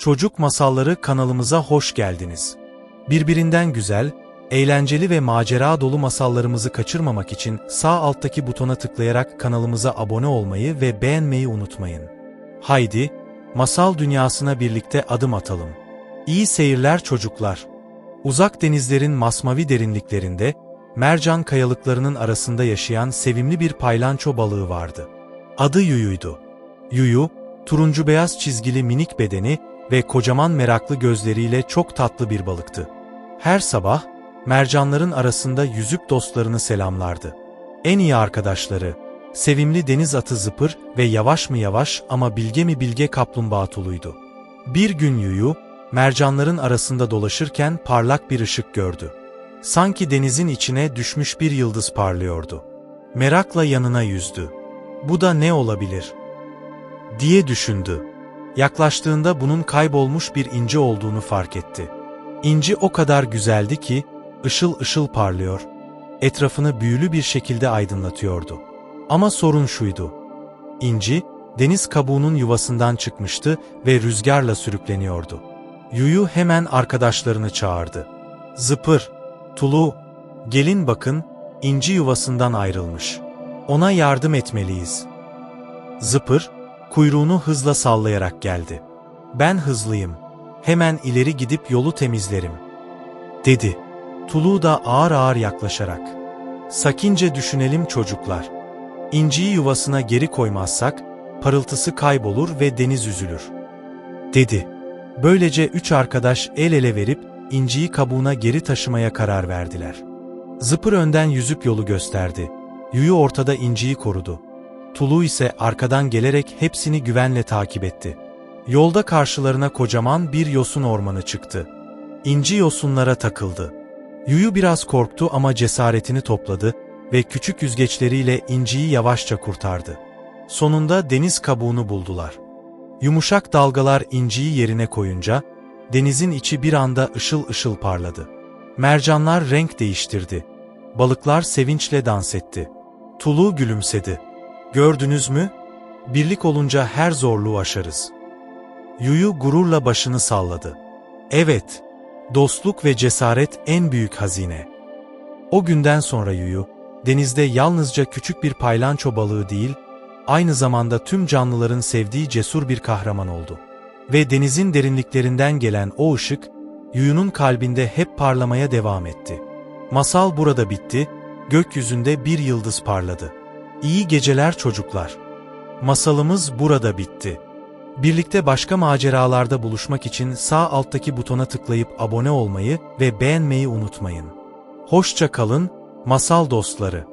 Çocuk Masalları kanalımıza hoş geldiniz. Birbirinden güzel, eğlenceli ve macera dolu masallarımızı kaçırmamak için sağ alttaki butona tıklayarak kanalımıza abone olmayı ve beğenmeyi unutmayın. Haydi, masal dünyasına birlikte adım atalım. İyi seyirler çocuklar. Uzak denizlerin masmavi derinliklerinde, mercan kayalıklarının arasında yaşayan sevimli bir paylanço balığı vardı. Adı Yuyu'ydu. Yuyu, turuncu beyaz çizgili minik bedeni ve kocaman meraklı gözleriyle çok tatlı bir balıktı. Her sabah, mercanların arasında yüzüp dostlarını selamlardı. En iyi arkadaşları, sevimli deniz atı zıpır ve yavaş mı yavaş ama bilge mi bilge kaplumbağa tuluydu. Bir gün Yuyu, mercanların arasında dolaşırken parlak bir ışık gördü. Sanki denizin içine düşmüş bir yıldız parlıyordu. Merakla yanına yüzdü. Bu da ne olabilir? diye düşündü. Yaklaştığında bunun kaybolmuş bir inci olduğunu fark etti. İnci o kadar güzeldi ki, ışıl ışıl parlıyor, etrafını büyülü bir şekilde aydınlatıyordu. Ama sorun şuydu. İnci, deniz kabuğunun yuvasından çıkmıştı ve rüzgarla sürükleniyordu. Yuyu hemen arkadaşlarını çağırdı. Zıpır, Tulu, gelin bakın, inci yuvasından ayrılmış. Ona yardım etmeliyiz. Zıpır, kuyruğunu hızla sallayarak geldi. Ben hızlıyım. Hemen ileri gidip yolu temizlerim. Dedi. Tulu da ağır ağır yaklaşarak. Sakince düşünelim çocuklar. İnciyi yuvasına geri koymazsak, parıltısı kaybolur ve deniz üzülür. Dedi. Böylece üç arkadaş el ele verip, inciyi kabuğuna geri taşımaya karar verdiler. Zıpır önden yüzüp yolu gösterdi. Yuyu ortada inciyi korudu. Tulu ise arkadan gelerek hepsini güvenle takip etti. Yolda karşılarına kocaman bir yosun ormanı çıktı. İnci yosunlara takıldı. Yuyu biraz korktu ama cesaretini topladı ve küçük yüzgeçleriyle inciyi yavaşça kurtardı. Sonunda deniz kabuğunu buldular. Yumuşak dalgalar inciyi yerine koyunca, denizin içi bir anda ışıl ışıl parladı. Mercanlar renk değiştirdi. Balıklar sevinçle dans etti. Tulu gülümsedi. Gördünüz mü? Birlik olunca her zorluğu aşarız. Yuyu gururla başını salladı. Evet, dostluk ve cesaret en büyük hazine. O günden sonra Yuyu, denizde yalnızca küçük bir paylanço balığı değil, aynı zamanda tüm canlıların sevdiği cesur bir kahraman oldu. Ve denizin derinliklerinden gelen o ışık, Yuyu'nun kalbinde hep parlamaya devam etti. Masal burada bitti, gökyüzünde bir yıldız parladı. İyi geceler çocuklar. Masalımız burada bitti. Birlikte başka maceralarda buluşmak için sağ alttaki butona tıklayıp abone olmayı ve beğenmeyi unutmayın. Hoşça kalın, masal dostları.